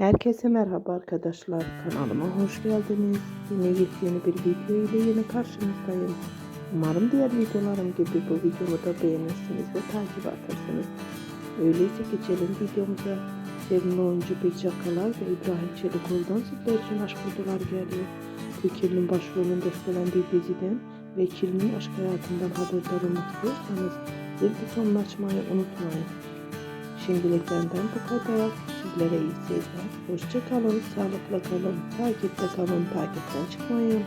Herkese merhaba arkadaşlar. Kanalıma hoş geldiniz. Yine yepyeni bir video ile yine karşınızdayım. Umarım diğer videolarım gibi bu videomu da beğenirsiniz ve takip edersiniz. Öyleyse geçelim videomuza. Sevimli oyuncu Birce Kalay ve İbrahim Çelikoğlu'dan sizler için aşk videolar geliyor. Kökir'in başrolünde üstlendiği diziden ve ikilinin aşk hayatından haberdar olmak istiyorsanız zil butonunu açmayı unutmayın. Şimdilik benden bu kadar. Sizlere iyi seyirler. Hoşça kalın, sağlıkla kalın, takipte kalın, takipten çıkmayın.